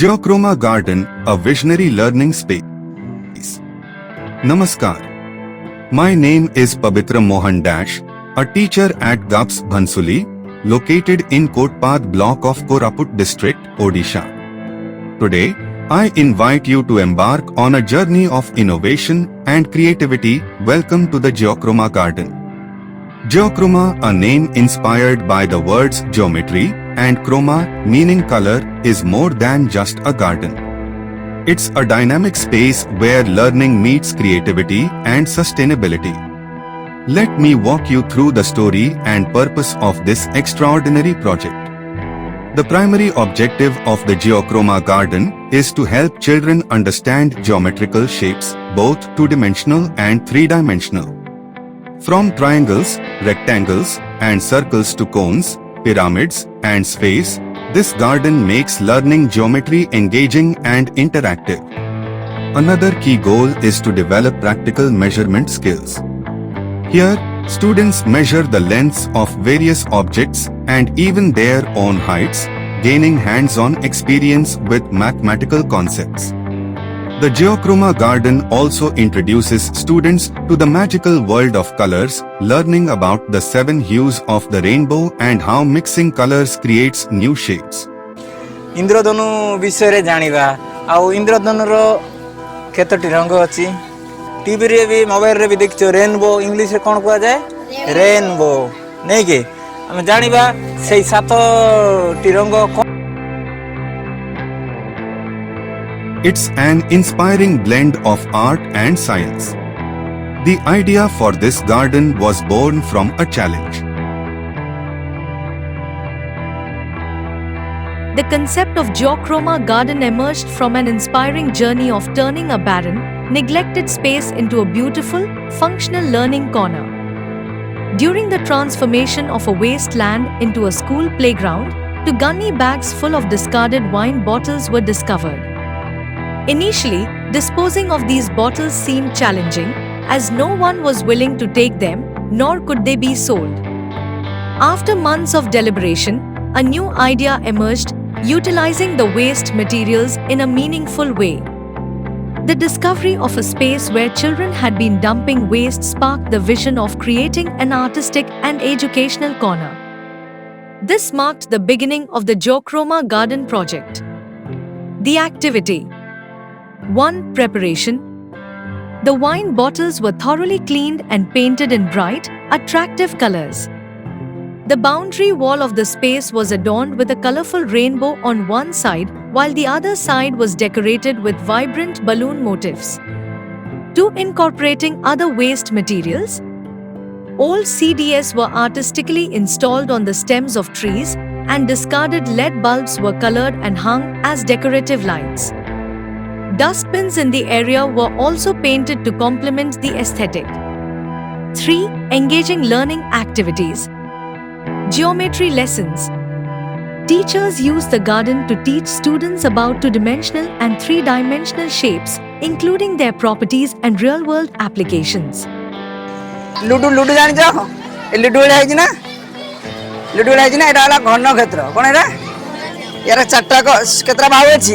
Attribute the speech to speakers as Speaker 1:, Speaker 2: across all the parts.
Speaker 1: Geochroma Garden, a visionary learning space. Namaskar. My name is Pabitra Mohan Dash, a teacher at GAPS Bhansuli, located in Kotpad block of Koraput district, Odisha. Today, I invite you to embark on a journey of innovation and creativity. Welcome to the Geochroma Garden. Geochroma, a name inspired by the words geometry and chroma, meaning color, is more than just a garden. It's a dynamic space where learning meets creativity and sustainability. Let me walk you through the story and purpose of this extraordinary project. The primary objective of the Geochroma Garden is to help children understand geometrical shapes, both two-dimensional and three-dimensional. From triangles, rectangles, and circles to cones, pyramids, and space, this garden makes learning geometry engaging and interactive. Another key goal is to develop practical measurement skills. Here, students measure the lengths of various objects and even their own heights, gaining hands-on experience with mathematical concepts. The Geochroma Garden also introduces students to the magical world of colors, learning about the seven hues of the rainbow and how mixing colors creates new shapes.
Speaker 2: ଇନ୍ଦ୍ରଧନୁ ବିଷୟରେ ଜାଣିବା ଆଉ ଇନ୍ଦ୍ରଧନୁର କେତୋଟି ରଙ୍ଗ ଅଛି ଟିଭିରେ ବି ମୋବାଇଲରେ ବି ଦେଖିଛ rainbow ଇଂଲିଶରେ କ'ଣ କୁହାଯାଏ ରେନବୋ ନେଇକି ଆମେ ଜାଣିବା ସେଇ ସାତଟି ରଙ୍ଗ
Speaker 1: It's an inspiring blend of art and science. The idea for this garden was born from a challenge.
Speaker 3: The concept of Geochroma Garden emerged from an inspiring journey of turning a barren, neglected space into a beautiful, functional learning corner. During the transformation of a wasteland into a school playground, two gunny bags full of discarded wine bottles were discovered. Initially, disposing of these bottles seemed challenging, as no one was willing to take them, nor could they be sold. After months of deliberation, a new idea emerged utilizing the waste materials in a meaningful way. The discovery of a space where children had been dumping waste sparked the vision of creating an artistic and educational corner. This marked the beginning of the Geochroma Garden project. The activity 1. Preparation The wine bottles were thoroughly cleaned and painted in bright, attractive colors. The boundary wall of the space was adorned with a colorful rainbow on one side, while the other side was decorated with vibrant balloon motifs. 2. Incorporating other waste materials. Old CDS were artistically installed on the stems of trees, and discarded LED bulbs were colored and hung as decorative lights. Dustbins in the area were also painted to complement the aesthetic. 3. Engaging learning activities. Geometry lessons. Teachers use the garden to teach students about two-dimensional and three-dimensional shapes, including their properties and real-world applications.
Speaker 2: Ludo ludo জানিছ এই ludo ভেড়া হয়েছি না ludo ভেড়া হয়েছি না এটা হলো ঘন ক্ষেত্র কোন এটা এর চারটা কেতটা ভাগ আছে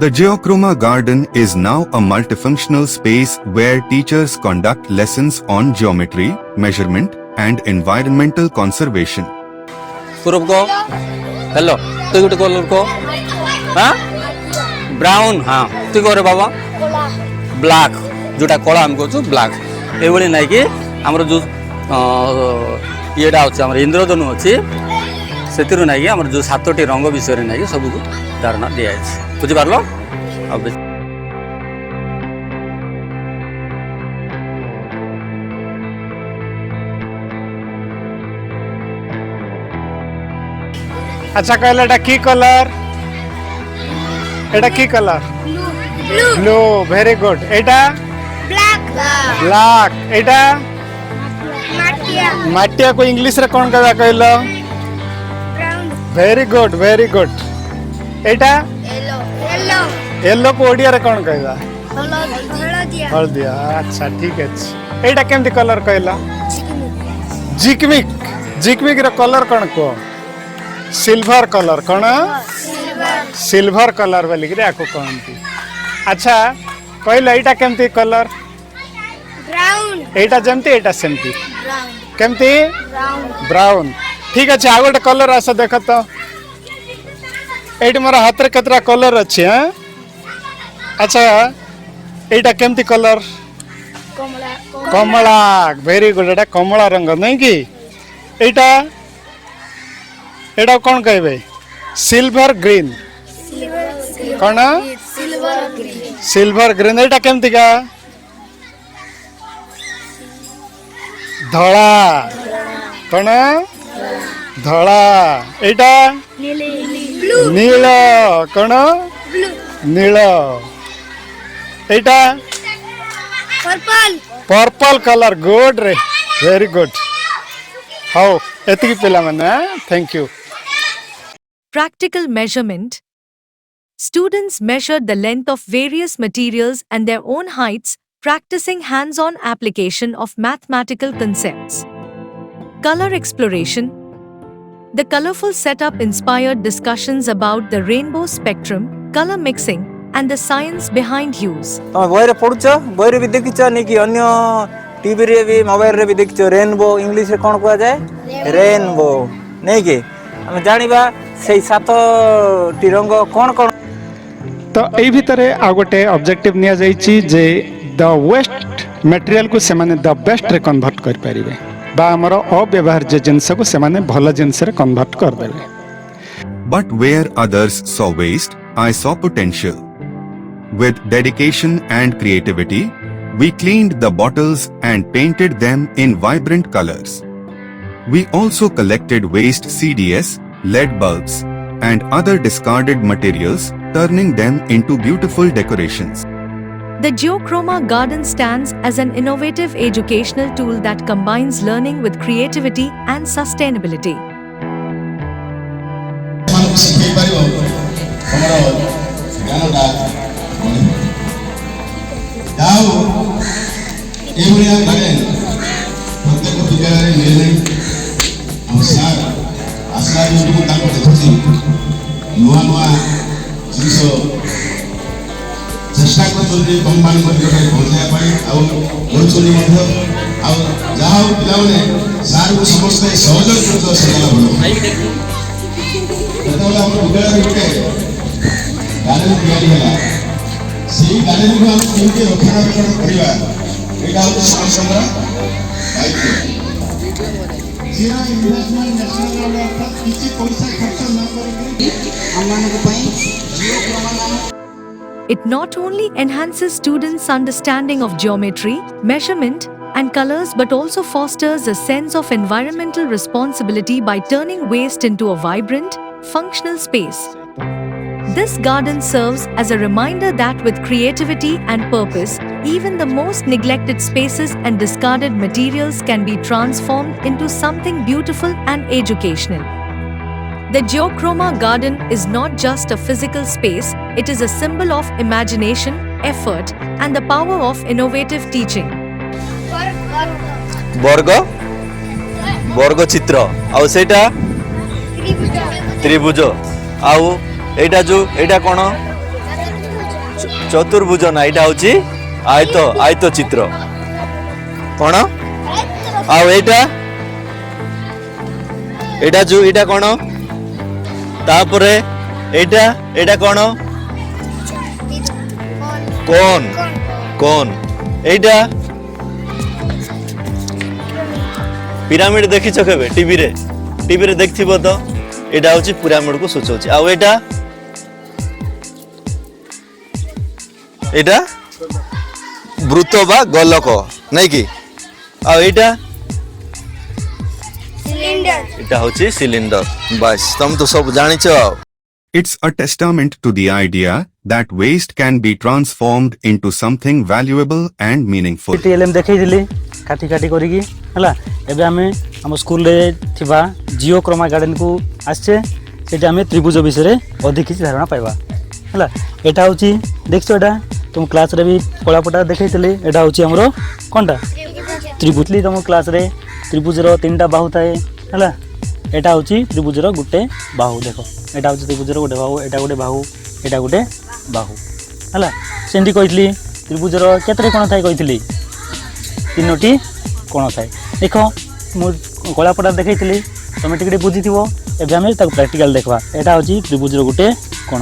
Speaker 1: The Geochroma Garden is now a multifunctional space where teachers conduct lessons on geometry, measurement, and environmental conservation.
Speaker 2: Surup ko? Hello. তুই গোটে কলর কো হ্যাঁ ব্রাউন হ্যাঁ তুই করে Black. ব্ল্যাক যেটা কলা আমি কହୁଛୁ ব্ল্যাক এইভাবে নাইকি আমার যে ইয়েটা আছে আমার ইন্দ্রধনু আছে ସେଥିରୁ ନାଇକି ଆମର ଯେଉଁ ସାତଟି ରଙ୍ଗ ବିଷୟରେ ନାଇକି ସବୁକୁ ଧାରଣା ଦିଆଯାଇଛି ବୁଝିପାରିଲ ଆଉ ବେଶୀ
Speaker 4: আচ্ছা କହିଲେ ଏଟା କି କଲର୍ এটা কি colour
Speaker 5: blue
Speaker 4: blue very good এটা
Speaker 5: ব্ল্যাক
Speaker 4: ব্ল্যাক এটা
Speaker 5: মাটিয়া
Speaker 4: ମାଟିଆକୁ ଇଂଲିଶରେ କ'ଣ କହିବା କହିଲ
Speaker 5: brown
Speaker 4: very good very good ଏଇଟା
Speaker 5: ୟେଲୋ ୟେଲୋ
Speaker 4: ୟେଲୋକୁ ଓଡ଼ିଆରେ କ'ଣ କହିବା
Speaker 5: ହଳଦିଆ
Speaker 4: ହଳଦିଆ ଆଚ୍ଛା ଠିକ ଅଛି ଏଇଟା କେମିତି କଲର କହିଲ ଜିକମିକ୍ ଜିକମିକ୍ର କଲର କ'ଣ କୁହ ସିଲଭର କଲର କ'ଣ ସିଲଭର କଲର ବୋଲିକିରି ଆକୁ କହନ୍ତି ଆଚ୍ଛା କହିଲ ଏଇଟା କେମିତି କଲର
Speaker 5: ବ୍ରାଉନ୍
Speaker 4: ଏଇଟା ଯେମିତି ଏଇଟା ସେମିତି
Speaker 5: ବ୍ରାଉନ୍
Speaker 4: କେମିତି
Speaker 5: ବ୍ରାଉନ୍
Speaker 4: ବ୍ରାଉନ୍ ଠିକ ଅଛି ଆଉ ଗୋଟେ କଲର ଆସ ଦେଖ ତ ଏଇଠି ମୋର ହାତରେ କେତେଟା କଲର ଅଛି ହଁ ଆଚ୍ଛା ଏଇଟା କେମିତି କଲର
Speaker 5: କମଳା
Speaker 4: କମଳା ଭେରି ଗୁଡ୍ ଏଇଟା କମଳା ରଙ୍ଗ ନାଇଁ କି ଏଇଟା ଏଇଟା କ'ଣ କହିବେ ସିଲଭର ଗ୍ରୀନ୍ କ'ଣ
Speaker 5: ସିଲଭର ଗ୍ରୀନ୍
Speaker 4: ସିଲଭର ଗ୍ରୀନ୍ ଏଇଟା କେମିତିକା ଧଳା କ'ଣ ଧଳା ଏଇଟା
Speaker 5: ବ୍ଲୁ
Speaker 4: ନୀଳ କ'ଣ
Speaker 5: ବ୍ଲୁ
Speaker 4: ନୀଳ ଏଇଟା
Speaker 5: ପର୍ପଲ୍
Speaker 4: ପର୍ପଲ କଲର ଗୁଡ୍ ରେ ଭେରି ଗୁଡ୍ ହଉ ଏତିକି ପିଲାମାନେ thank you
Speaker 3: Practical measurement. Students measured the length of various materials and their own heights, practicing hands on application of mathematical concepts. Color exploration. The colorful setup inspired discussions about the rainbow spectrum, color mixing, and the science behind hues.
Speaker 6: ତମେ ବହିରେ ପଢୁଛ ବହିରେ ବି ଦେଖିଛ ନେଇକି ଅନ୍ୟ ଟିଭିରେ ବି ମୋବାଇଲରେ ବି ଦେଖିଛ ରେନବୋ ଇଂଲିଶରେ କ'ଣ କୁହାଯାଏ ରେନବୋ ନେଇକି ଆମେ ଜାଣିବା ସେଇ ସାତଟି ରଙ୍ଗ କ'ଣ କ'ଣ
Speaker 4: ତ ଏଇ ଭିତରେ ଆଉ ଗୋଟେ ଅବଜେକ୍ଟିଭ ନିଆଯାଇଛି ଯେ ଦ ୱେଷ୍ଟ ମେଟେରିଆଲକୁ ସେମାନେ ଦ ବେଷ୍ଟରେ କନଭର୍ଟ କରିପାରିବେ ବା ଆମର ଅବ୍ୟବହାର୍ଯ୍ୟ ଜିନିଷକୁ ସେମାନେ ଭଲ ଜିନିଷରେ କନଭର୍ଟ କରିଦେବେ
Speaker 1: But where others saw waste, I saw potential. With dedication and creativity, we cleaned the bottles and painted them in vibrant colors. We also collected waste CDS, LED bulbs, and other discarded materials, turning them into beautiful decorations.
Speaker 3: The Geochroma Garden stands as an innovative educational tool that combines learning with creativity and sustainability.
Speaker 7: ଚେଷ୍ଟା କରୁଛନ୍ତି ତମମାନଙ୍କ ନିକଟରେ ପହଞ୍ଚାଇବା ପାଇଁ ଆଉ କରୁଛନ୍ତି ମଧ୍ୟ ଆଉ ଯାହା ହଉ ପିଲାମାନେ ସାର୍କୁ ସମସ୍ତେ ସହଯୋଗ କରୁଛ ସେଟା ଭଲ ଯେତେବେଳେ ଆମ ବିଦ୍ୟାଳୟରେ ଗୋଟେ ଗ୍ୟାଲେରୀ ତିଆରି ହେଲା ସେଇ ଗ୍ୟାଲେରୀକୁ ଆମେ କେମିତି ରକ୍ଷଣାବେକ୍ଷଣ କରିବା ଏଇଟା ହେଉଛି ସମସ୍ତଙ୍କର ଦାୟିତ୍ୱ
Speaker 8: ଜିରୋ ଇନଭେଷ୍ଟମେଣ୍ଟ ନ୍ୟାସନାଲ ରୋଡ୍ ଅର୍ଥାତ୍ କିଛି ପଇସା ଖର୍ଚ୍ଚ ନ କରିକି ଆମମାନଙ୍କ ପାଇଁ ଜିଓ କ୍ରମ ନାମ
Speaker 3: It not only enhances students' understanding of geometry, measurement, and colors but also fosters a sense of environmental responsibility by turning waste into a vibrant, functional space. This garden serves as a reminder that with creativity and purpose, even the most neglected spaces and discarded materials can be transformed into something beautiful and educational. The Geochroma Garden is not just a physical space, it is a symbol of imagination, effort, and the power of innovative teaching.
Speaker 6: ବର୍ଗ ବର୍ଗ ଚିତ୍ର ଆଉ ସେଇଟା ତ୍ରିଭୁଜ ଆଉ ଏଇଟା ଯୋଉ ଏଇଟା କ'ଣ ଚ- ଚତୁର୍ଭୁଜ ନା ଏଇଟା ହଉଛି ଆୟତ ଆୟତ ଚିତ୍ର କ'ଣ ଆଉ ଏଇଟା ଏଇଟା ଯୋଉ ଏଇଟା କ'ଣ ତାପରେ ଏଇଟା ଏଇଟା କ'ଣ কোন কোন। এইটা পিরামিড দেখিছ কেবে টিভিরে। টিভিরে দেখথিব তো এটা হচ্ছে পিরামিড পিরামিডকে সূচাউছি আর এটা এটা বৃত্ত বা গোলক নাই কি আর
Speaker 5: এটা
Speaker 6: সিলিন্ডার এটা হচ্ছে সিলিন্ডার বাস তুমি তো সব জানিছ
Speaker 1: It's a testament to the idea that waste can be transformed into something valuable and meaningful.
Speaker 9: T L M ଦେଖେଇଥିଲି କାଟି କାଟି କରିକି ହେଲା ଏବେ ଆମେ ଆମ ସ୍କୁଲରେ ଥିବା ଜିଓ କ୍ରୋମା ଗାର୍ଡେନକୁ ଆସିଛେ ସେଠି ଆମେ ତ୍ରିଭୁଜ ବିଷୟରେ ଅଧିକ କିଛି ଧାରଣା ପାଇବା ହେଲା ଏଇଟା ହେଉଛି ଦେଖିଛ ଏଇଟା ତୁମ କ୍ଲାସ୍ରେ ବି କଳାପଟା ଦେଖେଇଥିଲି ଏଇଟା ହେଉଛି ଆମର କ'ଣଟା ତ୍ରିଭୁଜ ତୁମ କ୍ଲାସ୍ରେ ତ୍ରିଭୁଜର ତିନିଟା ବାହୁ ଥାଏ ହେଲା ଏଇଟା ହେଉଛି ତ୍ରିଭୁଜର ଗୋଟେ ବାହୁ ଦେଖ ଏଇଟା ହେଉଛି ତ୍ରିଭୁଜର ଗୋଟେ ବାହୁ ଏଇଟା ଗୋଟେ ବାହୁ ଏଇଟା ଗୋଟେ ବାହୁ ହେଲା ସେମିତି କହିଥିଲି ତ୍ରିଭୁଜର କେତେଟା କ'ଣ ଥାଏ କହିଥିଲି ତିନୋଟି କୋଣ ଥାଏ ଦେଖ ମୁଁ କଳାପଟା ଦେଖେଇଥିଲି ତୁମେ ଟିକେ ଟିକେ ବୁଝିଥିବ ଏବେ ଆମେ ତାକୁ ପ୍ରାକ୍ଟିକାଲ ଦେଖିବା ଏଇଟା ହେଉଛି ତ୍ରିଭୁଜର ଗୋଟେ କୋଣ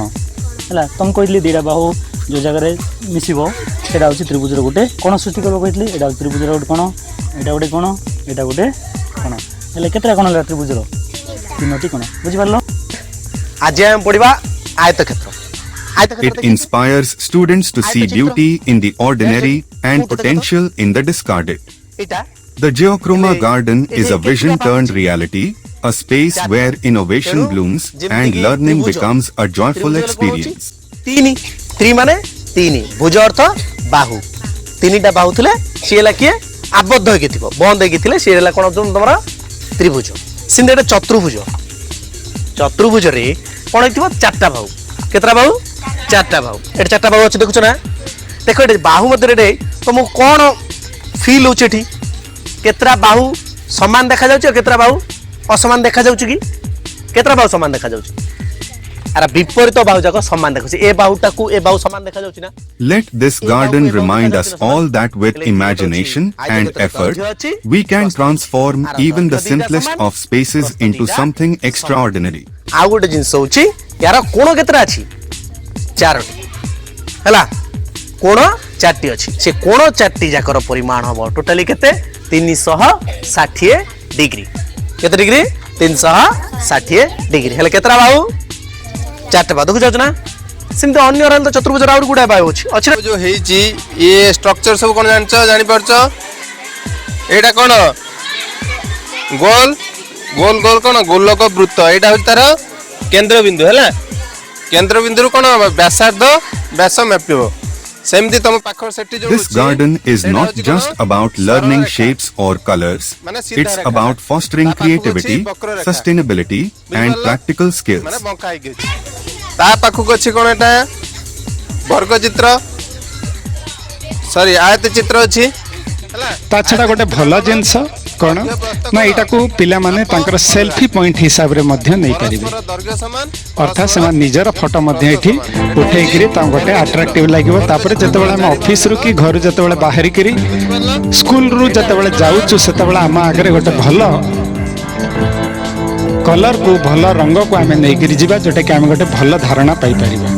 Speaker 9: ହେଲା ତୁମକୁ କହିଥିଲି ଦୁଇଟା ବାହୁ ଯେଉଁ ଜାଗାରେ ମିଶିବ ସେଇଟା ହେଉଛି ତ୍ରିଭୁଜର ଗୋଟେ କୋଣ ସୃଷ୍ଟି କରିବ କହିଥିଲି ଏଇଟା ହେଉଛି ତ୍ରିଭୁଜର ଗୋଟେ କୋଣ ଏଇଟା ଗୋଟେ କୋଣ ଏଇଟା ଗୋଟେ କୋଣ ହେଲେ କେତେଟା କୋଣ ହେଲା ତ୍ରିଭୁଜର ତିନୋଟି କୋଣ ବୁଝିପାରିଲ
Speaker 10: ଆଜି ଆମେ ପଢିବା ଆୟତକ୍ଷେତ୍ର
Speaker 1: It inspires students to see beauty in the ordinary and potential in the discarded.
Speaker 10: ଏଇଟା
Speaker 1: The Geochroma Garden is a vision turned reality, a space where innovation blooms and learning becomes a joyful experience.
Speaker 10: ତିନି ତ୍ରି ମାନେ ତିନି ଭୁଜ ଅର୍ଥ ବାହୁ ତିନିଟା ବାହୁ ଥିଲେ ସିଏ ହେଲା କିଏ ଆବଦ୍ଧ ହେଇକି ଥିବ ବନ୍ଦ ହେଇକି ଥିଲେ ସିଏ ହେଲା କ'ଣ ତମର ତ୍ରିଭୁଜ ସେମିତି ଗୋଟେ ଚତୁର୍ଭୁଜ ଚତୁର୍ଭୁଜରେ କ'ଣ ହେଇଥିବ ଚାରିଟା ବାହୁ କେତେଟା ବାହୁ ଚାରିଟା ବାହୁ ଏଠି ଚାରିଟା ବାହୁ ଅଛି ଦେଖୁଛ ନା ଦେଖ ଏଠି ବାହୁ ମଧ୍ୟରେ ଏଠି ତମକୁ କ'ଣ ଫିଲ୍ ହଉଛି ଏଠି କେତେଟା ବାହୁ ସମାନ ଦେଖାଯାଉଛି ଆଉ କେତେଟା ବାହୁ ଅସମାନ ଦେଖାଯାଉଛି କି କେତେଟା ବାହୁ ସମାନ ଦେଖାଯାଉଛି ଆର ବିପରୀତ ବାହୁ ଯାକ ସମାନ ଦେଖାଯାଉଛି ଏ ବାହୁଟାକୁ ଏ ବାହୁ ସମାନ ଦେଖାଯାଉଛି ନା
Speaker 1: Let this garden remind us all that with imagination and effort, we can transform even the simplest of spaces into something extraordinary.
Speaker 10: ଆଉ ଗୋଟେ ଜିନିଷ ହଉଛି ୟାର କୋଣ କେତେଟା ଅଛି ଚାରୋଟି ହେଲା କୋଣ ଚାରିଟି ଅଛି ସେ କୋଣ ଚାରିଟି ଯାକର ପରିମାଣ ହବ ଟୋଟାଲି କେତେ ତିନିଶହ ଷାଠିଏ ଡିଗ୍ରୀ କେତେ ଡିଗ୍ରୀ ତିନିଶହ ଷାଠିଏ ଡିଗ୍ରୀ ହେଲେ କେତେଟା ବାହୁ ଚାରିଟା ବାହୁ ଦେଖୁ ଯାଉଛୁ ନା ସେମିତି ଅନ୍ୟ ରହିଲେ ତ ଚତୁର୍ଭୁଜର ଆହୁରି ଗୁଡ଼ାଏ ବାହୁ ଅଛି ଅଛି ନା
Speaker 11: ଯୋଉ ହେଇଛି ଇଏ ଷ୍ଟ୍ରକ୍ଚର ସବୁ କଣ ଜାଣିଛ ଜାଣିପାରୁଛ ଏଇଟା କଣ ଗୋଲ ଗୋଲ ଗୋଲ କଣ ଗୋଲକ ବୃତ୍ତ ଏଇଟା ହଉଛି ତାର କେନ୍ଦ୍ରବିନ୍ଦୁ ହେଲା କେନ୍ଦ୍ରବିନ୍ଦୁରୁ କଣ ହବ ବ୍ୟାସାର୍ଦ୍ଧ ବ୍ୟାସ ମାପିବ ସେମିତି ତମ ପାଖ ସେଠି ଯୋଉ
Speaker 1: This
Speaker 11: ଅଛି,
Speaker 1: garden is
Speaker 11: ସେଇଟା
Speaker 1: not
Speaker 11: ହଉଛି
Speaker 1: just
Speaker 11: କଣ?
Speaker 1: about
Speaker 11: ସରଳ
Speaker 1: learning
Speaker 11: Rekha.
Speaker 1: shapes or colors.
Speaker 11: ମାନେ ସିଧା
Speaker 1: It's
Speaker 11: ରେଖା।
Speaker 1: about fostering
Speaker 11: ତା ପାଖକୁ ଅଛି
Speaker 1: creativity,
Speaker 11: ବକ୍ରରେଖା।
Speaker 1: sustainability, and
Speaker 11: ବୁଝିପାରିଲ?
Speaker 1: practical skills.
Speaker 11: ମାନେ ବଙ୍କା ହେଇକି ଅଛି ତା ପାଖକୁ ଅଛି କଣ ଏଟା ବର୍ଗ ଚିତ୍ର ସରି ଆୟତ ଚିତ୍ର ଅଛି ହେଲା
Speaker 4: ତା ଛଡ଼ା ଗୋଟେ ଭଲ ଜିନିଷ କ'ଣ ନା ଏଇଟାକୁ ପିଲାମାନେ ତାଙ୍କର ସେଲ୍ଫି ପଏଣ୍ଟ ହିସାବରେ ମଧ୍ୟ ନେଇପାରିବେ
Speaker 11: ପରସ୍ପର ଦୈର୍ଘ୍ୟ ସମାନ
Speaker 4: ଅର୍ଥାତ୍ ସେମାନେ ନିଜର ଫଟୋ ମଧ୍ୟ ଏଠି ଉଠେଇକିରି ତାଙ୍କୁ ଗୋଟେ ଆଟ୍ରାକ୍ଟିଭ ଲାଗିବ ତାପରେ ଯେତେବେଳେ ଆମେ ଅଫିସରୁ କି ଘରୁ ଯେତେବେଳେ ବାହାରିକିରି ସ୍କୁଲରୁ ଯେତେବେଳେ ଯାଉଛୁ ସେତେବେଳେ ଆମ ଆଗରେ ଗୋଟେ ଭଲ କଲର୍କୁ ଭଲ ରଙ୍ଗକୁ ଆମେ ନେଇକିରି ଯିବା ଯେଉଁଟାକି ଆମେ ଗୋଟେ ଭଲ ଧାରଣା ପାଇପାରିବା